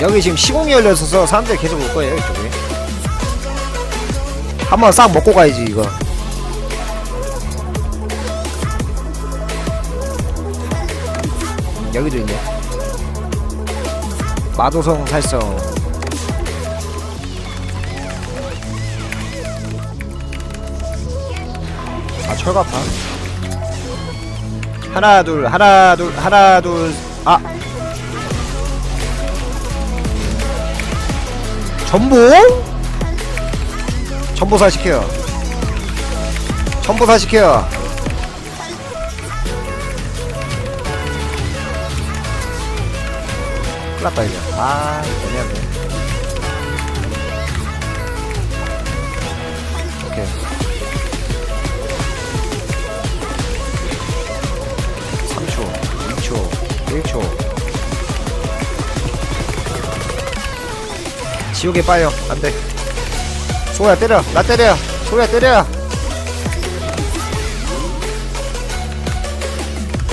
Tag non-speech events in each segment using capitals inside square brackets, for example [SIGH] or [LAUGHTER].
여기 지금 시공이 열려 있어서 사람들이 계속 올 거예요 이쪽에. 한번 싹 먹고 가야지 이거. 여기도 있네. 마도성 살성. 아 철갑판? 하나 둘 하나 둘 하나 둘아 전보 전보사 시켜요. 전보사 시켜요. 큰일났다 이거 아 애매하네. 오케이. 3초 2초 1초 지옥에 빠요. 안돼. 소야 때려. 나 때려. 소야 때려.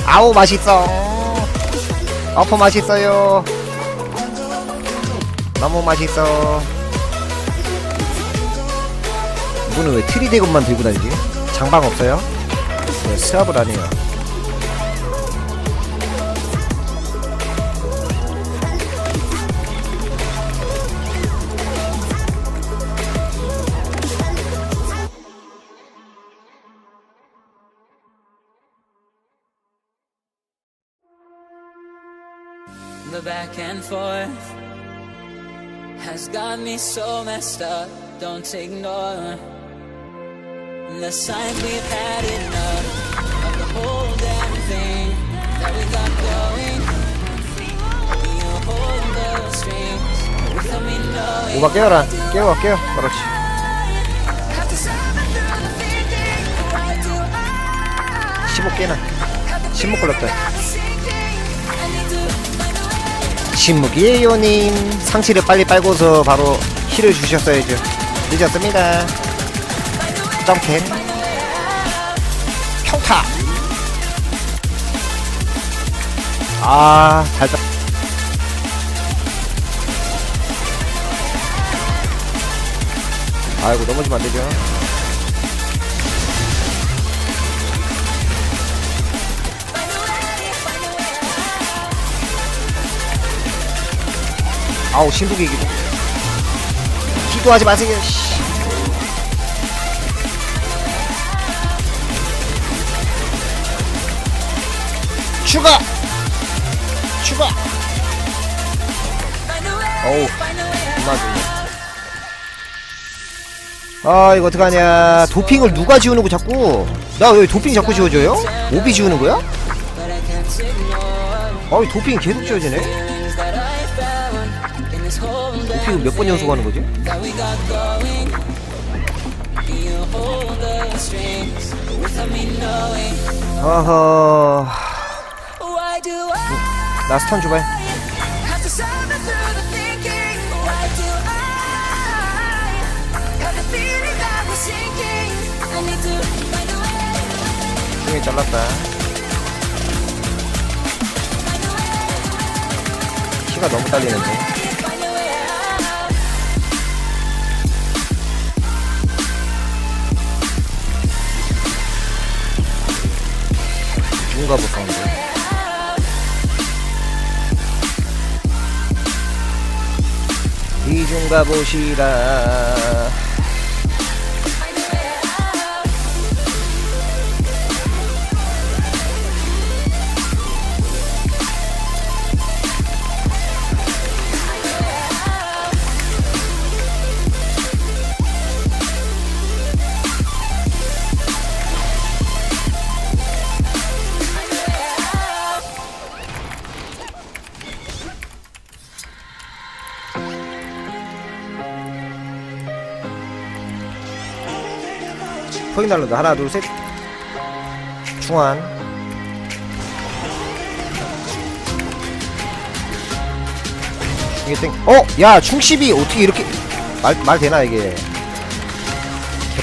아우 맛있어. 어퍼 맛있어요. 너무 맛있어. 이분은 왜 트리대군만 들고 다니지? 장방 없어요? 네, 안 해요 and forth has got me so messed up. Don't ignore the signs we've had enough of the whole damn thing that we got going. Hold the strings knowing. 신무기예요님. 상치를 빨리 빨고서 바로 힐을 주셨어야죠. 늦었습니다. 점캔 평타. 아 달다 아이고 넘어지면 안되죠 아우 신부기 기도. 기도하지 마세요 씨. 추가! 추가! 어우 이마주네. 아 이거 어떡하냐. 도핑을 누가 지우는 거 자꾸? 나 왜 도핑 자꾸 지워줘요? 오비 지우는 거야? 아이 도핑 계속 지워지네 도핑을 몇번 연속하는 거지? 어허 나 스턴 way. 중에 잘랐다 키가 너무 딸리는데 누군가 못하는데 이중 가 보시라 포인 날른다 하나 둘 셋. 중환 이게 땡. 어! 야 충십이 어떻게 이렇게 말, 말 되나 이게.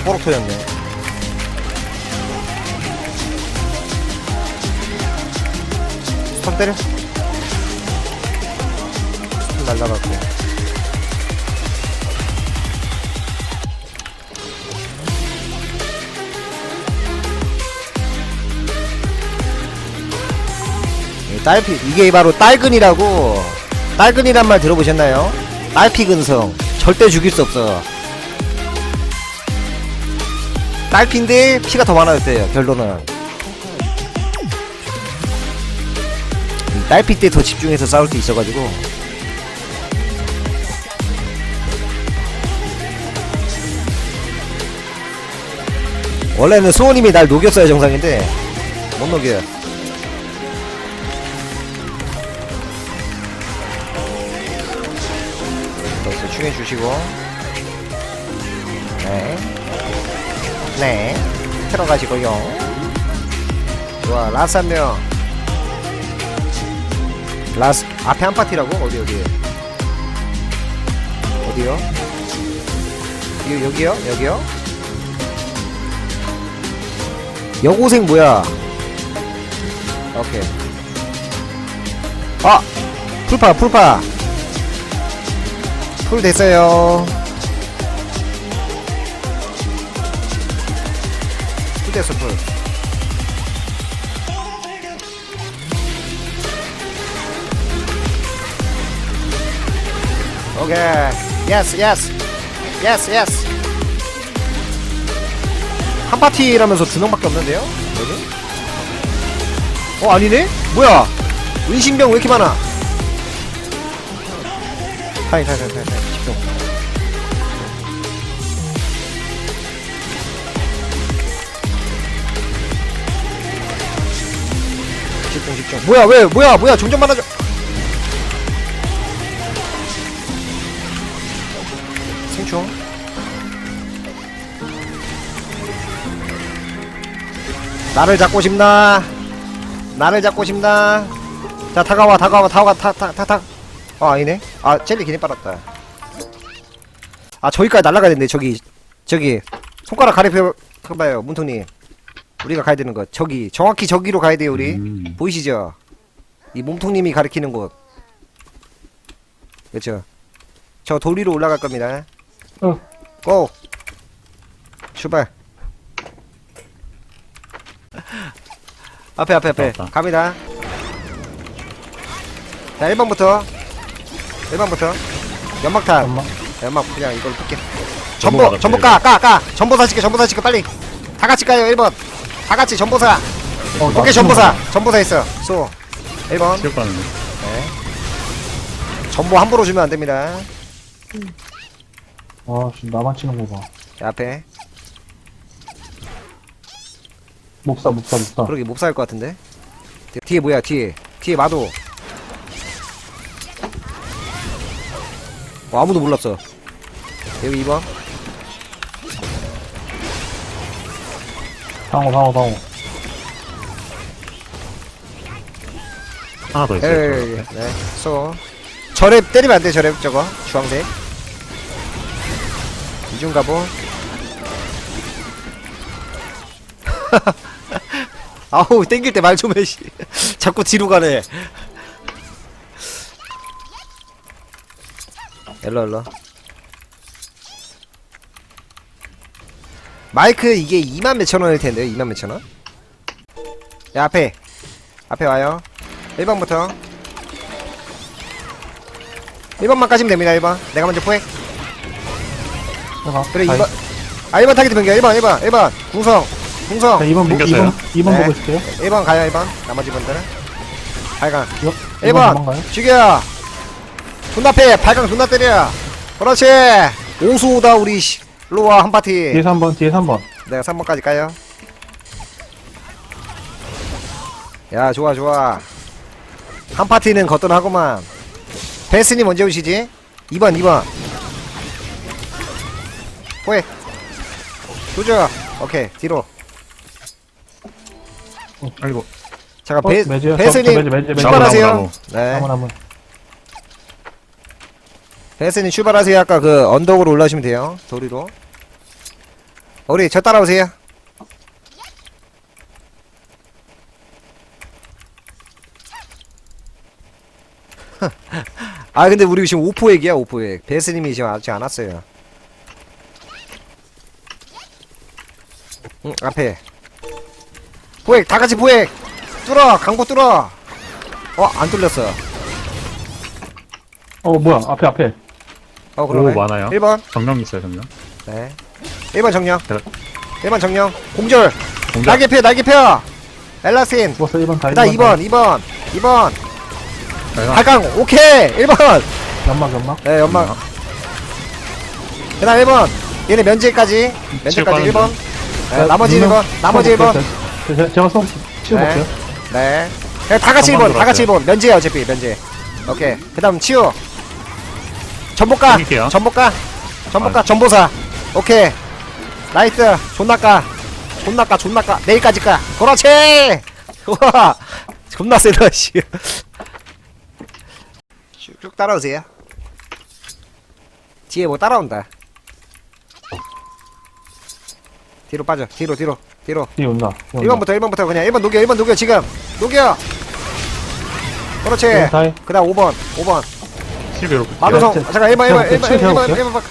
뽀록 터졌네. 스턴 때려? 날라갔고 딸피. 이게 바로 딸근이라고. 딸근이란 말 들어보셨나요? 딸피 근성. 절대 죽일 수 없어. 딸피인데 피가 더 많아졌대요 결론은. 이 딸피 때 더 집중해서 싸울 수 있어가지고. 원래는 수호님이 날 녹였어야 정상인데. 못 녹여요 충해 주시고 네. 네. 들어가시고요. 좋아, 라스 한 명. 라스, 앞에 한 파티라고? 어디, 어디? 어디요? 여, 여기요? 여기요? 여고생 뭐야? 오케이. 아! 풀파, 풀파! 풀 됐어요. 풀 됐어, 풀. 오케이. 예스, 예스. 예스, 예스. 한 파티라면서 두 명밖에 없는데요? 어, 아니네? 뭐야? 은신병 왜 이렇게 많아? 타임, 타임, 타임, 타임. 집중. 집중, 집중. 뭐야, 왜, 뭐야, 뭐야, 점점 많아져. 생충. 나를 잡고 싶나? 나를 잡고 싶나? 자, 다가와, 다가와, 다가와, 타, 타, 타, 타. 아, 아니네. 아, 젤리 괜히 빨았다. 아, 저기까지 날아가야 되는데, 저기, 저기. 손가락 가리켜봐요, 문통님. 우리가 가야 되는 것. 저기, 정확히 저기로 가야 돼요, 우리. 음. 보이시죠? 이 몸통님이 가리키는 곳. 그렇죠. 저 돌 위로 올라갈 겁니다. 어. 고! 출발. 앞에, 앞에, 앞에. 나왔다. 갑니다. 자, 1번부터. 1번부터. 연막탄. 연막. 연막 그냥 이걸 볼게. 전보 전보, 전보 까, 까, 까. 전보 사 시켜, 전보 사 시켜, 빨리. 다 같이 까요, 1번. 다 같이 전보사. 어, 나 오케이, 전보사. 전보사 있어. 쏘. 1번. 체육관은 전보 함부로 주면 안 됩니다. 아, 씨, 나만 치는 거 봐. 자, 앞에. 몹사, 몹사, 몹사. 그러게 못 살 것 같은데. 뒤- 뒤에 뭐야, 뒤에. 뒤에 마도. 어, 아무도 몰랐어. 여기 2번. 상호, 상호, 상호. 하나 더 예, 있어요. 예, 예. 네. 쏘. 저랩 때리면 안 돼, 저랩 저거. 주황색. 이중 가보. [LAUGHS] 아우, 땡길 때 말 좀 해, 씨. [LAUGHS] 자꾸 뒤로 가네. 일로, 일로. 마이크 이게 2만 몇천 원일 텐데요, 2만 몇천 원? 야, 앞에. 앞에 와요. 1번부터 1번만 까지면 됩니다 1번 내가 먼저 포획. 그래 자, 2번 아 1번 타겟 변경 1번 1번 1번 궁성 궁성 자, 2번, 보, 생겼어요? 2번, 2번 네. 보고 있을게요. 1번 가요 1번 나머지 분들은 발강 이거, 1번 도망가요? 죽여 존나 패 발강 존나 때려 그렇지 오수오다 우리 씨 로와 한 파티 뒤에서 한 번, 뒤에서 한 번. 내가 3번까지 까요 야 좋아 좋아 한 파티는 거뜬하구만 베스님 언제 오시지? 2번 2번 호에 도저 오케이 뒤로 아이고. 잠깐 어, 베? 베스님 저, 저 매주, 매주, 매주. 출발하세요 나무, 나무. 네 한번, 한번. 베스님 출발하세요 아까 그 언덕으로 올라오시면 돼요 도리로 우리 저 따라오세요. [LAUGHS] 아 근데 우리 지금 오포액이야 오포액. 베스님이 지금 아직 안 왔어요. 응 앞에. 포액 다 같이 포액. 뚫어 강고 뚫어. 어안 뚫렸어. 어 뭐야 앞에 앞에 어 그러네. 오, 많아요. 1번. 정령 있어요, 정령. 네. 1번 정령. 네. 1번 정령. 공절. 공격. 날개 펴, 날개 펴. 엘라신. 죽었어 1번 다 그다음 2번, 2번, 2번. 빨강. 발강. 오케이. 1번. 연막 연막 네, 연막. 그 다음 1번. 얘네 면제까지. 면제까지 치유 1번. 네, 어, 나머지 1번. 나머지 1번. 제가, 제가 수 치워볼게요 네. 네, 다 같이 1번. 다 같이 1번. 면제야 어차피 면제. 오케이. 그 다음 치유. 전복가. 드릴게요. 전복가. 전복가. 아. 전보사. 오케이. 나이스. 존나 까. 존나 까. 존나 까. 내일까지 까. 그렇지. [LAUGHS] 우와. 존나 세다 씨. 쭉쭉 따라오세요. 뒤에 뭐 따라온다. 뒤로 빠져. 뒤로 뒤로 뒤로. 뒤에 온다 뒤에 온다. 1번부터 1번부터 그냥 1번 녹여 1번 녹여 지금 녹여 그렇지 네, 다이. 그 다음 5번 5번 11로 마루성 제- 잠깐 1번 1번 제가 1번 볼게요. 1번 제가 1번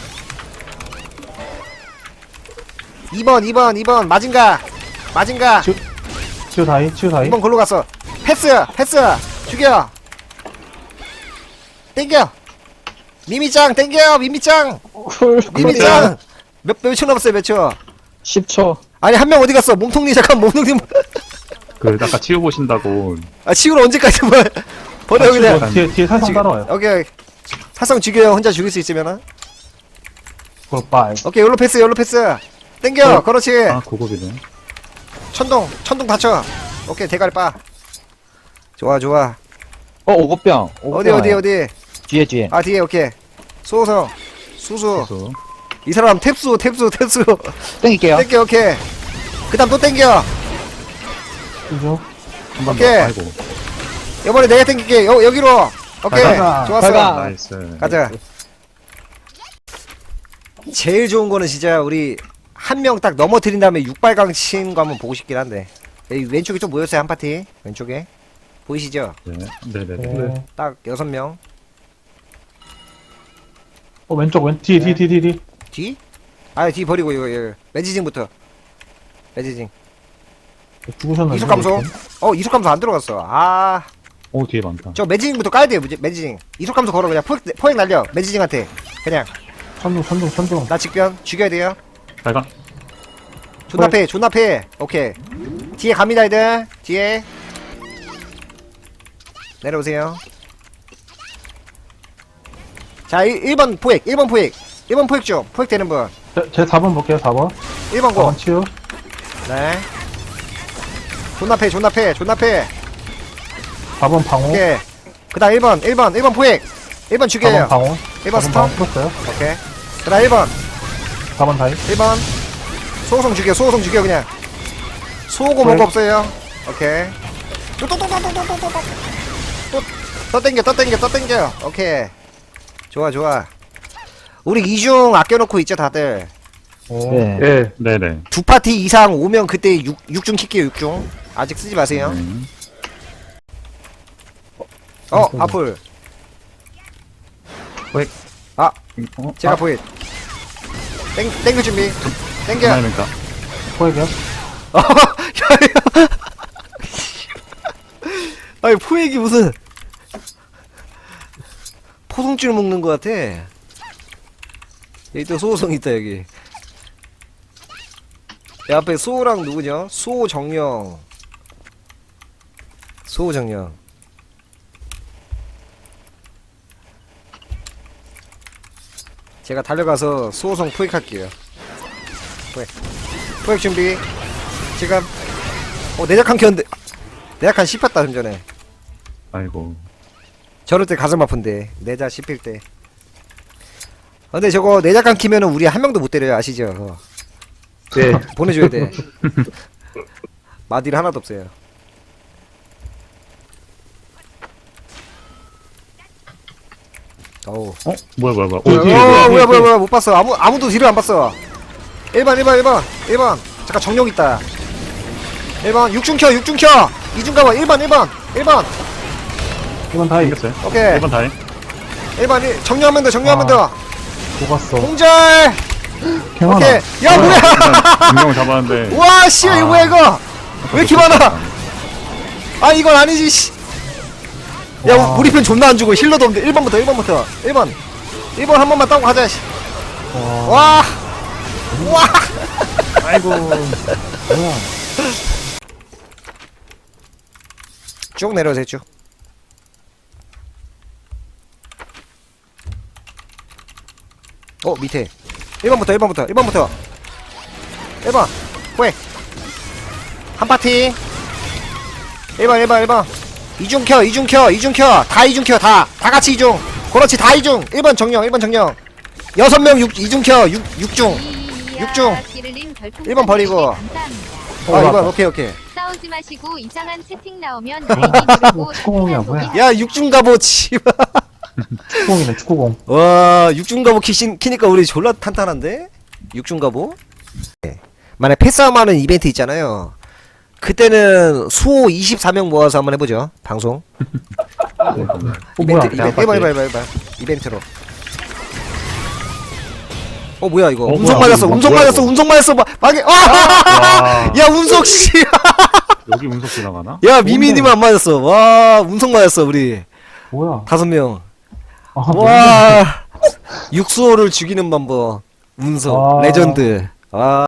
2번 2번 2번. 마징가. 마징가. 지- 치유 다이 치유 다이. 2번 골로 갔어. 패스 패스. 죽여. 땡겨. 미미짱 땡겨. 미미짱. 미미짱. 몇, 몇초 남았어요 몇초? 10초. 아니 한 명 어디 갔어? 몸통님 잠깐 몸통님. 그 아까 치유 보신다고. 아 치우러 언제까지 뭐 버려 그냥. 어, 뒤에 뒤에 지금- 따라와요. 오케이 사성 죽여요. 혼자 죽일 수 있으면은. 굿바이 오케이 욜로 패스 욜로 패스. 땡겨 어. 그렇지. 아 고급이네. 천둥 천둥 받쳐. 오케이 대가리 빠. 좋아 좋아. 어, 오급병. 어디 어디 어디? 뒤에, 뒤에. 아 뒤에 오케이. 소호성 수수. 그래서 이 사람 탭수 탭수 탭수. 땡길게요. 땡겨 오케이. 그 다음 또 땡겨. 한번 더. 오케이. 아이고. 이번에 내가 땡길게. 여, 여기로 오케이 가자. 좋았어 가자. 나이스. 가자 제일 좋은 거는 진짜 우리 한 명 딱 넘어뜨린 다음에 육발강 치는 거 한번 보고 싶긴 한데 여기 왼쪽에 좀 모였어요 한 파티 왼쪽에 보이시죠? 네. 네 네네. 네. 딱 여섯 명 어 왼쪽 왼 뒤에 뒤에 뒤에 뒤에 뒤에. 뒤? 아 뒤 버리고 이거 이거 매지징부터 매지징 죽으셨나요? 이속 감소 어 이속 감소 안 들어갔어 아저 오 뒤에 많다. 매지징부터 까야 돼요 매지- 매지징 이속 감소 걸어 그냥 포획, 포획 날려 매지징한테. 그냥. 천둥 천둥 천둥. 나 직변 죽여야 돼요. 빨강. 존나 패 존나 패 오케이. 뒤에 갑니다 애들. 뒤에. 내려오세요. 자 1, 번 포획 1번 포획. 1번 포획 중 포획 되는 분. 제, 제 4번 볼게요 4번. 1번 고 4번 치유. 네. 존나 패, 존나 패, 존나 패. 4번 방호 오케이. 그 다음 1번, 1번, 1번 포획. 1번 4번 죽여요. 방호 1번 4번 스톱. 방호 풀었어요 오케이. 그 다음 1번, 4번 다이 1번. 소호성 죽여, 소호성 죽여, 그냥. 소호고 네. 뭐고 없어요. 오케이. 또, 또, 또, 또, 또, 또, 또, 또, 또. 또, 또 땡겨, 또 땡겨, 또 땡겨. 오케이. 좋아, 좋아. 우리 이중 아껴놓고 있죠, 다들. 네. 예 네네. 두 파티 이상 오면 그때 6, 육중 킬게요, 6중. 아직 쓰지 마세요. 네. 어, 아플. 어? 제가 아, 보이. 땡, 땡길 준비. 땡겨. 하나니까. 포획이요? [LAUGHS] 아니, 포획이 무슨. 포송줄 먹는 것 같아. 여기 또 소호성 있다, 여기. 내 앞에 소호랑 누구냐? 소정령. 소정령. 제가 달려가서 소호성 포획할게요. 포획. 포획 준비. 지금. 어, 내작한 켰는데. 내작한 씹혔다, 좀 전에. 아이고. 저럴 때 가슴 아픈데 내자 씹힐 때 근데 저거 내작간 키면은 우리 한 명도 못 때려요 아시죠 그거. 네 [LAUGHS] 보내줘야 돼 마딜 하나도 없어요 어우. 어? 뭐야 뭐야 뭐야. 어, 오 뒤에 뭐야. 뭐야 뭐야 뭐야. 못 봤어. 아무 아무도 뒤를 안 봤어. 1번 1번 1번 1번 잠깐 정령 있다. 1번 6중 켜 6중 켜. 2중 가봐. 1번 1번 1번 1번 다이. 생겼어요. 오케이. 1번 다행. 1번 1 정령하면 돼 정령하면 돼 녹았어. 공절. 갱하나. 오케이. 야 뭐야. 분명을 잡았는데. 와 씨야 이거 뭐야 이거? 왜 이렇게 많아? 아 이건 아니지 씨. 야 와. 우리 편 존나 안 주고 힐러도 없는데 1번부터 1번부터 1번 1번 한 번만 따고 가자 씨. 와. 와 와. 아이고. 뭐야. 쭉 내려오세요 쭉 어, 밑에. 1번부터, 1번부터, 1번부터. 1번. 왜? 한 파티. 1번, 1번, 1번. 이중 켜, 이중 켜, 이중 켜. 다 이중 켜, 다. 다 같이 이중. 그렇지, 다 이중. 1번 정령, 1번 정령. 여섯 명 육, 이중 켜, 육, 육중. 육중. 1번 버리고. 어, 아, 2번, 올라왔다. 오케이, 오케이. 싸우지 마시고 이상한 채팅 나오면 누르고 축구공이야, 뭐야. 야, 육중 갑옷, 씨발. 축구공이네, 축구공. 와 육중 갑옷 키신 키니까 우리 졸라 탄탄한데 육중 갑옷 네. 만약 패싸움하는 이벤트 있잖아요 그때는 수호 24명 모아서 한번 해보죠 방송. 어, 뭐야. 이벤트 이벤트. 해봐 해봐 해봐 해봐. 이벤트로. 어 뭐야 이거? 어, 운석 뭐야, 맞았어 이거 운석 뭐야, 맞았어 이거. 운석 맞았어. 막 막에 와. 와야 운석 씨야 [LAUGHS] 여기 운석 지나가나? 미미님 안 맞았어. 와 운석 맞았어 우리. 뭐야. 다섯 명. 아? 와. 육수호를 죽이는 방법. 운석 와. 레전드. 아